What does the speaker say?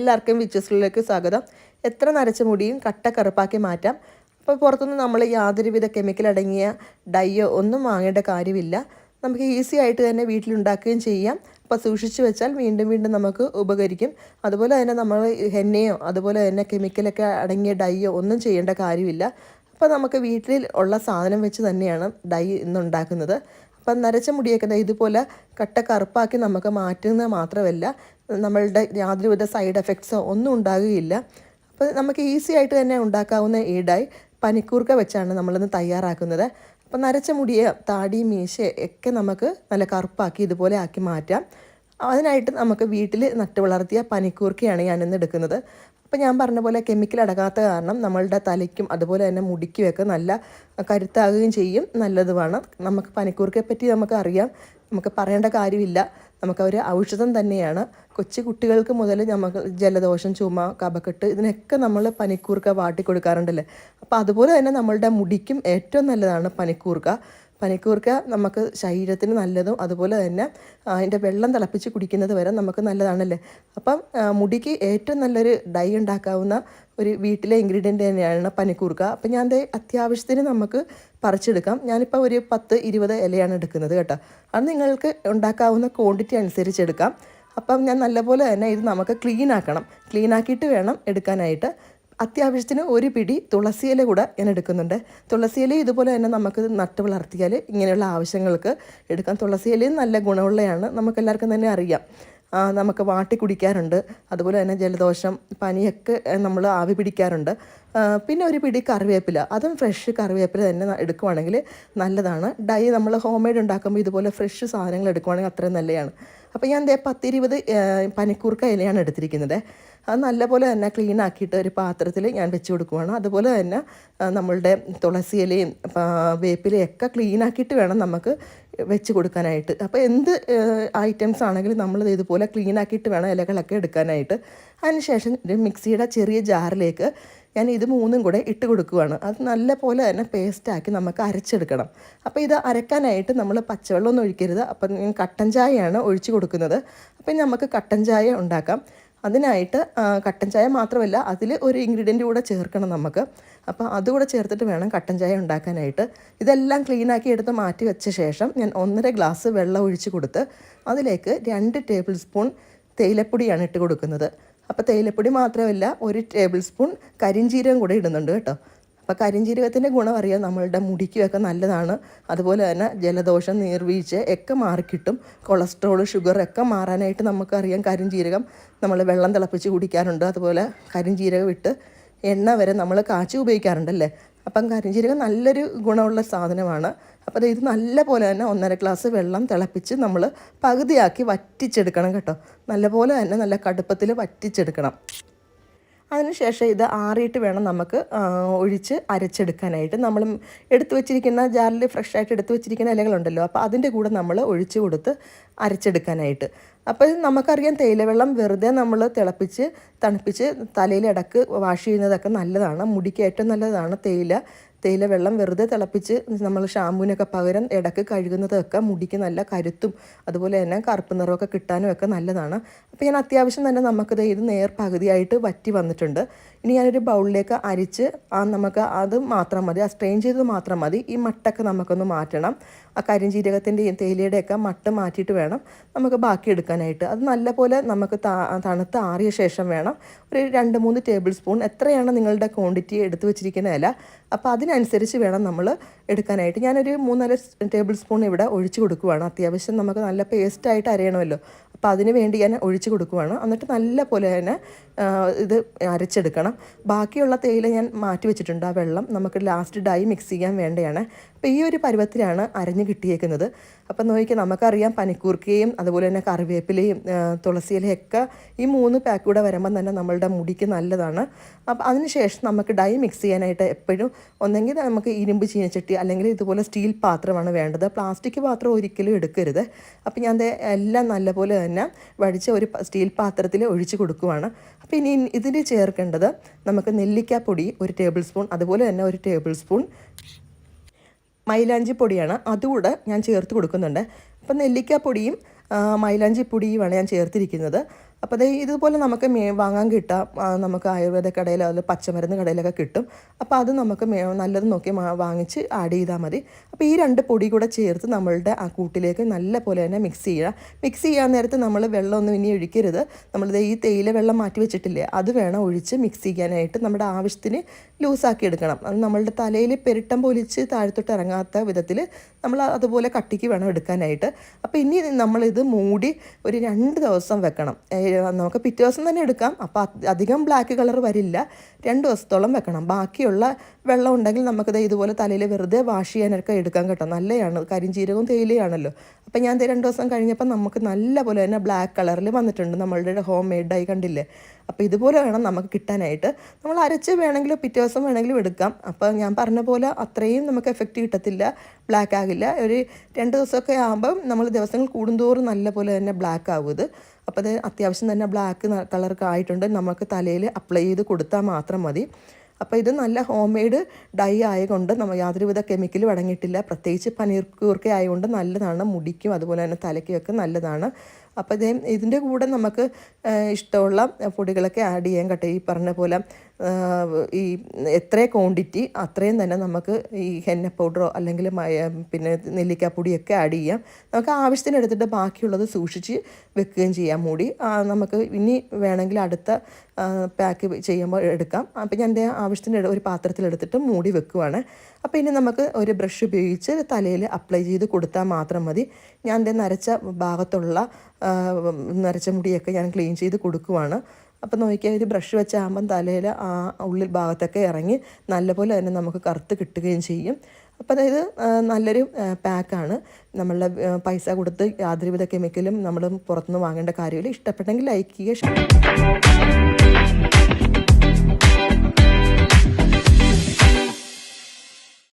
എല്ലാവർക്കും വിച്ചസിലേക്ക് സ്വാഗതം. എത്ര നരച്ച മുടിയും കട്ട കറുപ്പാക്കി മാറ്റാം. അപ്പോൾ പുറത്തുനിന്ന് നമ്മൾ യാതൊരുവിധ കെമിക്കൽ അടങ്ങിയ ഡൈയോ ഒന്നും വാങ്ങേണ്ട കാര്യമില്ല. നമുക്ക് ഈസി ആയിട്ട് തന്നെ വീട്ടിലുണ്ടാക്കുകയും ചെയ്യാം. അപ്പോൾ സൂക്ഷിച്ചു വെച്ചാൽ വീണ്ടും വീണ്ടും നമുക്ക് ഉപകരിക്കും. അതുപോലെ തന്നെ നമ്മൾ ഹെന്നയോ അതുപോലെ തന്നെ കെമിക്കലൊക്കെ അടങ്ങിയ ഡൈയോ ഒന്നും ചെയ്യേണ്ട കാര്യമില്ല. അപ്പോൾ നമുക്ക് വീട്ടിൽ ഉള്ള സാധനം വെച്ച് തന്നെയാണ് ഡൈ ഇന്ന് ഉണ്ടാക്കുന്നത് അപ്പം നരച്ച മുടിയൊക്കെ ഇതുപോലെ കട്ട കറുപ്പാക്കി നമുക്ക് മാറ്റുന്നത് മാത്രമല്ല നമ്മളുടെ യാതൊരുവിധ സൈഡ് എഫക്ട്സോ ഒന്നും ഉണ്ടാകുകയില്ല. അപ്പോൾ നമുക്ക് ഈസി ആയിട്ട് തന്നെ ഉണ്ടാക്കാവുന്ന ഈടായി പനിക്കൂർക്ക വെച്ചാണ് നമ്മളിന്ന് തയ്യാറാക്കുന്നത്. അപ്പോൾ നരച്ച മുടിയെ താടി മീശ ഒക്കെ നമുക്ക് നല്ല കറുപ്പാക്കി ഇതുപോലെ ആക്കി മാറ്റാം. അതിനായിട്ട് നമുക്ക് വീട്ടിൽ നട്ടു വളർത്തിയ പനിക്കൂർക്കയാണ് ഞാനിന്ന് എടുക്കുന്നത്. അപ്പോൾ ഞാൻ പറഞ്ഞ പോലെ കെമിക്കൽ അടങ്ങാത്ത കാരണം നമ്മളുടെ തലയ്ക്കും അതുപോലെ തന്നെ മുടിക്കുമൊക്കെ നല്ല കരുത്താകുകയും ചെയ്യും. നല്ലതുമാണ്. നമുക്ക് പനിക്കൂർക്കയെ പറ്റി നമുക്ക് അറിയാം. നമുക്ക് പറയേണ്ട കാര്യമില്ല. നമുക്ക് ഒരു ഔഷധം തന്നെയാണ്. കൊച്ചു കുട്ടികൾക്ക് മുതൽ നമുക്ക് ജലദോഷം ചുമ കപക്കെട്ട് ഇതിനൊക്കെ നമ്മൾ പനിക്കൂർക്ക വാട്ടി കൊടുക്കാറുണ്ടല്ലേ അപ്പോൾ അതുപോലെ തന്നെ നമ്മളുടെ മുടിക്കും ഏറ്റവും നല്ലതാണ് പനിക്കൂർക്ക. പനിക്കൂർക്ക നമുക്ക് ശരീരത്തിന് നല്ലതും അതുപോലെ തന്നെ അതിന്റെ വെള്ളം തിളപ്പിച്ച് കുടിക്കുന്നത് വരെ നമുക്ക് നല്ലതാണല്ലേ? അപ്പം മുടിക്ക് ഏറ്റവും നല്ലൊരു ഡൈ ഉണ്ടാക്കാവുന്ന ഒരു വീട്ടിലെ ഇൻഗ്രീഡിയന്റ് തന്നെയാണ് പനിക്കൂർക്ക. അപ്പം ഞാൻ അത്യാവശ്യത്തിന് നമുക്ക് പറിച്ചെടുക്കാം. ഞാനിപ്പോൾ ഒരു പത്ത് ഇരുപത് ഇലയാണ് എടുക്കുന്നത് കേട്ടോ. അത് നിങ്ങൾക്ക് ഉണ്ടാക്കാവുന്ന ക്വാണ്ടിറ്റി അനുസരിച്ച് എടുക്കാം. അപ്പം ഞാൻ നല്ലപോലെ തന്നെ ഇത് നമുക്ക് ക്ലീൻ ആക്കണം. ക്ലീൻ ആക്കിയിട്ട് വേണം എടുക്കാനായിട്ട്. അത്യാവശ്യത്തിന് ഒരു പിടി തുളസിയില കൂടെ ഞാൻ എടുക്കുന്നുണ്ട്. തുളസിയില ഇതുപോലെ തന്നെ നമുക്ക് നട്ട് വളർത്തിയാൽ ഇങ്ങനെയുള്ള ആവശ്യങ്ങൾക്ക് എടുക്കാം. തുളസിയിലയും നല്ല ഗുണമുള്ളതാണ് നമുക്കെല്ലാവർക്കും തന്നെ അറിയാം. നമുക്ക് വാട്ടി കുടിക്കാറുണ്ട്. അതുപോലെ തന്നെ ജലദോഷം പനിയൊക്കെ നമ്മൾ ആവി പിടിക്കാറുണ്ട്. പിന്നെ ഒരു പിടി കറിവേപ്പില. അതും ഫ്രഷ് കറിവേപ്പില തന്നെ എടുക്കുവാണെങ്കിൽ നല്ലതാണ്. ഡൈ നമ്മൾ ഹോം മെയ്ഡ് ഉണ്ടാക്കുമ്പോൾ ഇതുപോലെ ഫ്രഷ് സാധനങ്ങൾ എടുക്കുവാണെങ്കിൽ അത്രയും നല്ലതാണ് അപ്പോൾ ഞാൻ ദേ പത്തിരുപത് പനിക്കൂർക്ക ഇലയാണ് എടുത്തിരിക്കുന്നത്. അത് നല്ലപോലെ തന്നെ ക്ലീൻ ആക്കിയിട്ട് ഒരു പാത്രത്തിൽ ഞാൻ വെച്ച് കൊടുക്കുവാണ്. അതുപോലെ തന്നെ നമ്മളുടെ തുളസി ഇലയും വേപ്പിലയൊക്കെ ക്ലീൻ ആക്കിയിട്ട് വേണം നമുക്ക് വെച്ച് കൊടുക്കാനായിട്ട്. അപ്പോൾ എന്ത് ഐറ്റംസ് ആണെങ്കിലും നമ്മൾ ഇതുപോലെ ക്ലീൻ ആക്കിയിട്ട് വേണം ഇലകളൊക്കെ എടുക്കാനായിട്ട്. അതിനുശേഷം മിക്സിയുടെ ചെറിയ ജാറിലേക്ക് ഞാൻ ഇത് മൂന്നും കൂടെ ഇട്ട് കൊടുക്കുകയാണ് അത് നല്ല പോലെ തന്നെ പേസ്റ്റാക്കി നമുക്ക് അരച്ചെടുക്കണം. അപ്പോൾ ഇത് അരക്കാനായിട്ട് നമ്മൾ പച്ചവെള്ളമൊന്നും ഒഴിക്കരുത്. അപ്പം കട്ടൻ ചായയാണ് ഒഴിച്ച് കൊടുക്കുന്നത്. അപ്പം നമുക്ക് കട്ടൻ ചായ ഉണ്ടാക്കാം. അതിനായിട്ട് കട്ടൻ ചായ മാത്രമല്ല അതിൽ ഒരു ഇൻഗ്രീഡിയന്റ് കൂടെ ചേർക്കണം നമുക്ക്. അപ്പോൾ അതുകൂടെ ചേർത്തിട്ട് വേണം കട്ടൻ ചായ ഉണ്ടാക്കാനായിട്ട്. ഇതെല്ലാം ക്ലീനാക്കി എടുത്ത് മാറ്റി വെച്ച ശേഷം ഞാൻ ഒന്നര ഗ്ലാസ് വെള്ളം ഒഴിച്ച് കൊടുത്ത് അതിലേക്ക് രണ്ട് ടേബിൾ സ്പൂൺ തേയിലപ്പൊടിയാണ് ഇട്ട് കൊടുക്കുന്നത്. അപ്പോൾ തേയിലപ്പൊടി മാത്രമല്ല ഒരു ടേബിൾ സ്പൂൺ കരിഞ്ചീരകം കൂടെ ഇടുന്നുണ്ട് കേട്ടോ. അപ്പോൾ കരിഞ്ജീരകത്തിന്റെ ഗുണം അറിയാം. നമ്മളുടെ മുടിക്കുമൊക്കെ നല്ലതാണ്. അതുപോലെ തന്നെ ജലദോഷം നീർവീഴ്ച ഒക്കെ മാറിക്കിട്ടും. കൊളസ്ട്രോൾ ഷുഗർ ഒക്കെ മാറാനായിട്ട് നമുക്കറിയാം കരിഞ്ജീരകം നമ്മൾ വെള്ളം തിളപ്പിച്ച് കുടിക്കാറുണ്ട്. അതുപോലെ കരിഞ്ജീരകം ഇട്ട് എണ്ണ വരെ നമ്മൾ കാച്ചി ഉപയോഗിക്കാറുണ്ടല്ലേ? അപ്പം കരിഞ്ജീരകം നല്ലൊരു ഗുണമുള്ള സാധനമാണ്. അപ്പോൾ ഇത് നല്ല പോലെ തന്നെ ഒന്നര ഗ്ലാസ് വെള്ളം തിളപ്പിച്ച് നമ്മൾ പകുതിയാക്കി വറ്റിച്ചെടുക്കണം കേട്ടോ. നല്ലപോലെ തന്നെ നല്ല കടുപ്പത്തിൽ വറ്റിച്ചെടുക്കണം. അതിനുശേഷം ഇത് ആറിയിട്ട് വേണം നമുക്ക് ഒഴിച്ച് അരച്ചെടുക്കാനായിട്ട്. നമ്മൾ എടുത്തു വെച്ചിരിക്കുന്ന ജാറിൽ ഫ്രഷ് ആയിട്ട് എടുത്തു വെച്ചിരിക്കുന്ന ഇലകളുണ്ടല്ലോ അപ്പോൾ അതിന്റെ കൂടെ നമ്മൾ ഒഴിച്ച് കൊടുത്ത് അരച്ചെടുക്കാനായിട്ട്. അപ്പോൾ നമുക്കറിയാം തേയിലവെള്ളം വെറുതെ നമ്മൾ തിളപ്പിച്ച് തണുപ്പിച്ച് തലയിൽ ഇടയ്ക്ക് വാഷ് ചെയ്യുന്നതൊക്കെ നല്ലതാണ്. മുടിക്ക് ഏറ്റവും നല്ലതാണ് തേയില. തേയില വെള്ളം വെറുതെ തിളപ്പിച്ച് നമ്മൾ ഷാമ്പൂവിനൊക്കെ പകരം ഇടയ്ക്ക് കഴുകുന്നതൊക്കെ മുടിക്ക് നല്ല കരുത്തും അതുപോലെ തന്നെ കറുപ്പ് നിറമൊക്കെ കിട്ടാനും ഒക്കെ നല്ലതാണ്. അപ്പോൾ ഞാൻ അത്യാവശ്യം തന്നെ നമുക്കത് ഇത് നേർ പകുതിയായിട്ട് വറ്റി വന്നിട്ടുണ്ട്. ഇനി ഞാനൊരു ബൗളിലേക്ക് അരിച്ച് ആ നമുക്ക് അത് മാത്രം മതി ആ സ്ട്രെയിൻ ചെയ്തത് മാത്രം മതി. ഈ മട്ടൊക്കെ നമുക്കൊന്ന് മാറ്റണം. ആ കരിഞ്ചീരകത്തിന്റെയും തേയിലയുടെയൊക്കെ മട്ട് മാറ്റിയിട്ട് വേണം നമുക്ക് ബാക്കി എടുക്കാനായിട്ട് അത് നല്ലപോലെ നമുക്ക് തണുത്ത് ആറിയ ശേഷം വേണം ഒരു രണ്ട് മൂന്ന് ടേബിൾ സ്പൂൺ എത്രയാണ് നിങ്ങളുടെ ക്വാണ്ടിറ്റി എടുത്തു വെച്ചിരിക്കുന്ന ഇല. അപ്പോൾ അതിനനുസരിച്ച് വേണം നമ്മൾ എടുക്കാനായിട്ട്. ഞാനൊരു മൂന്നര ടേബിൾ സ്പൂൺ ഇവിടെ ഒഴിച്ചു കൊടുക്കുവാണ്. അത്യാവശ്യം നമുക്ക് നല്ല പേസ്റ്റായിട്ട് അരയണമല്ലോ. അപ്പോൾ അതിന് വേണ്ടി ഞാൻ ഒഴിച്ച് കൊടുക്കുവാണ്. എന്നിട്ട് നല്ല പോലെ തന്നെ ഇത് അരച്ചെടുക്കണം. ബാക്കിയുള്ള തേയില ഞാൻ മാറ്റി വെച്ചിട്ടുണ്ട്. ആ വെള്ളം നമുക്ക് ലാസ്റ്റ് ഡൈ മിക്സ് ചെയ്യാൻ വേണ്ടിയാണ്. അപ്പോൾ ഈ ഒരു പരുവത്തിലാണ് അരഞ്ഞ് കിട്ടിയേക്കുന്നത്. അപ്പം നോക്കിയാൽ നമുക്കറിയാം പനിക്കൂർക്കയും അതുപോലെ തന്നെ കറിവേപ്പിലയും തുളസിയിലയൊക്കെ ഈ മൂന്ന് പാക്ക് കൂടെ വരുമ്പം തന്നെ നമ്മളുടെ മുടിക്ക് നല്ലതാണ്. അപ്പം അതിനുശേഷം നമുക്ക് ഡൈ മിക്സ് ചെയ്യാനായിട്ട് എപ്പോഴും ഒന്നെങ്കിൽ നമുക്ക് ഇരുമ്പ് ചീനച്ചട്ടി അല്ലെങ്കിൽ ഇതുപോലെ സ്റ്റീൽ പാത്രമാണ് വേണ്ടത്. പ്ലാസ്റ്റിക് പാത്രം ഒരിക്കലും എടുക്കരുത്. അപ്പം ഞാൻ എല്ലാം നല്ലപോലെ തന്നെ വടിച്ച ഒരു സ്റ്റീൽ പാത്രത്തിൽ ഒഴിച്ച് കൊടുക്കുവാണ്. അപ്പോൾ ഇനി ഇതിന് ചേർക്കേണ്ടത് നമുക്ക് നെല്ലിക്കാപ്പൊടി ഒരു ടേബിൾ സ്പൂൺ അതുപോലെ തന്നെ ഒരു ടേബിൾ സ്പൂൺ മൈലാഞ്ചി പൊടിയാണ്. അതുകൂടെ ഞാൻ ചേർത്ത് കൊടുക്കുന്നുണ്ട്. അപ്പം നെല്ലിക്കാപ്പൊടിയും മൈലാഞ്ചി പൊടിയുമാണ് ഞാൻ ചേർത്തിരിക്കുന്നത്. അപ്പോൾ അത് ഇതുപോലെ നമുക്ക് മേ വാങ്ങാൻ കിട്ടാം നമുക്ക് ആയുർവേദ കടയിലോ അതിൽ പച്ചമരുന്ന് കടയിലൊക്കെ കിട്ടും. അപ്പോൾ അത് നമുക്ക് മേ നല്ലത് നോക്കി വാങ്ങിച്ച് ആഡ് ചെയ്താൽ മതി. അപ്പോൾ ഈ രണ്ട് പൊടി കൂടെ ചേർത്ത് നമ്മളുടെ ആ കൂട്ടിലേക്ക് നല്ല പോലെ തന്നെ മിക്സ് ചെയ്യുക. മിക്സ് ചെയ്യാൻ നേരത്ത് നമ്മൾ വെള്ളമൊന്നും ഇനി ഒഴിക്കരുത്. നമ്മളിത് ഈ തേയില വെള്ളം മാറ്റി വെച്ചിട്ടില്ലേ അത് വേണം ഒഴിച്ച് മിക്സ് ചെയ്യാനായിട്ട് നമ്മുടെ ആവശ്യത്തിന് ലൂസാക്കി എടുക്കണം. അത് നമ്മളുടെ തലയിൽ പെരുട്ടം പൊലിച്ച് താഴത്തോട്ട് ഇറങ്ങാത്ത വിധത്തിൽ നമ്മൾ അതുപോലെ കട്ടിക്ക് വേണം എടുക്കാനായിട്ട്. അപ്പോൾ ഇനി നമ്മളിത് മൂടി ഒരു രണ്ട് ദിവസം വെക്കണം. നമുക്ക് പിറ്റേ ദിവസം തന്നെ എടുക്കാം. അപ്പോൾ അധികം ബ്ലാക്ക് കളർ വരില്ല. രണ്ട് ദിവസത്തോളം വെക്കണം. ബാക്കിയുള്ള വെള്ളം ഉണ്ടെങ്കിൽ നമുക്കത് ഇതുപോലെ തലയിൽ വെറുതെ വാഷ് ചെയ്യാനൊക്കെ എടുക്കാൻ കേട്ടോ. നല്ലതാണ് കരിഞ്ചീരകവും തേയിലയാണല്ലോ. അപ്പോൾ ഞാൻ രണ്ട് ദിവസം കഴിഞ്ഞപ്പോൾ നമുക്ക് നല്ല പോലെ തന്നെ ബ്ലാക്ക് കളറിൽ വന്നിട്ടുണ്ട്. നമ്മളുടെ ഹോം മെയ്ഡായി കണ്ടില്ലേ? അപ്പോൾ ഇതുപോലെ വേണം നമുക്ക് കിട്ടാനായിട്ട്. നമ്മൾ അരച്ച് വേണമെങ്കിലും പിറ്റേ ദിവസം വേണമെങ്കിലും എടുക്കാം. അപ്പോൾ ഞാൻ പറഞ്ഞ പോലെ അത്രയും നമുക്ക് എഫക്റ്റ് കിട്ടത്തില്ല. ബ്ലാക്ക് ആകില്ല. ഒരു രണ്ട് ദിവസമൊക്കെ ആകുമ്പം നമ്മൾ ദിവസങ്ങൾ കൂടുന്തോറും നല്ല പോലെ തന്നെ ബ്ലാക്ക് ആവും അപ്പോൾ അത് അത്യാവശ്യം തന്നെ ബ്ലാക്ക് കളറൊക്കെ ആയിട്ടുണ്ട്. നമുക്ക് തലയിൽ അപ്ലൈ ചെയ്ത് കൊടുത്താൽ മാത്രം മതി. അപ്പോൾ ഇത് നല്ല ഹോം മെയ്ഡ് ഡൈ ആയതുകൊണ്ട് നമ്മൾ യാതൊരുവിധ കെമിക്കലും അടങ്ങിയിട്ടില്ല. പ്രത്യേകിച്ച് പനീർ കൂർക്ക ആയതുകൊണ്ട് നല്ലതാണ്. മുടിക്കും അതുപോലെ തന്നെ തലയ്ക്കൊക്കെ നല്ലതാണ്. അപ്പോൾ ഇതേ ഇതിന്റെ കൂടെ നമുക്ക് ഇഷ്ടമുള്ള പൊടികളൊക്കെ ആഡ് ചെയ്യാൻ കേട്ടോ. ഈ പറഞ്ഞ പോലെ ഈ എത്ര ക്വാണ്ടിറ്റി അത്രയും തന്നെ നമുക്ക് ഈ ഹെന്ന പൗഡറോ അല്ലെങ്കിൽ പിന്നെ നെല്ലിക്കാപ്പൊടിയൊക്കെ ആഡ് ചെയ്യാം. നമുക്ക് ആവശ്യത്തിന് എടുത്തിട്ട് ബാക്കിയുള്ളത് സൂക്ഷിച്ച് വെക്കുകയും ചെയ്യാം മൂടി. നമുക്ക് ഇനി വേണമെങ്കിൽ അടുത്ത പാക്ക് ചെയ്യുമ്പോൾ എടുക്കാം. അപ്പം ഞാൻ എന്റെ ആവശ്യത്തിന് ഒരു പാത്രത്തിലെടുത്തിട്ട് മൂടി വെക്കുവാണ്. അപ്പോൾ ഇനി നമുക്ക് ഒരു ബ്രഷ് ഉപയോഗിച്ച് തലയിൽ അപ്ലൈ ചെയ്ത് കൊടുത്താൽ മാത്രം മതി. ഞാൻ എന്റെ നരച്ച ഭാഗത്തുള്ള നരച്ച മുടിയൊക്കെ ഞാൻ ക്ലീൻ ചെയ്ത് കൊടുക്കുവാണ്. അപ്പോൾ നോക്കിയാൽ ഒരു ബ്രഷ് വെച്ചാകുമ്പം തലയിൽ ആ ഉള്ളിൽ ഭാഗത്തൊക്കെ ഇറങ്ങി നല്ലപോലെ തന്നെ നമുക്ക് കറുത്ത് കിട്ടുകയും ചെയ്യും. അപ്പോൾ അതായത് നല്ലൊരു പാക്കാണ് നമ്മളുടെ പൈസ കൊടുത്ത് യാതൊരുവിധ കെമിക്കലും നമ്മൾ പുറത്തുനിന്ന് വാങ്ങേണ്ട കാര്യമില്ല. ഇഷ്ടപ്പെട്ടെങ്കിൽ ലൈക്ക് ചെയ്യുക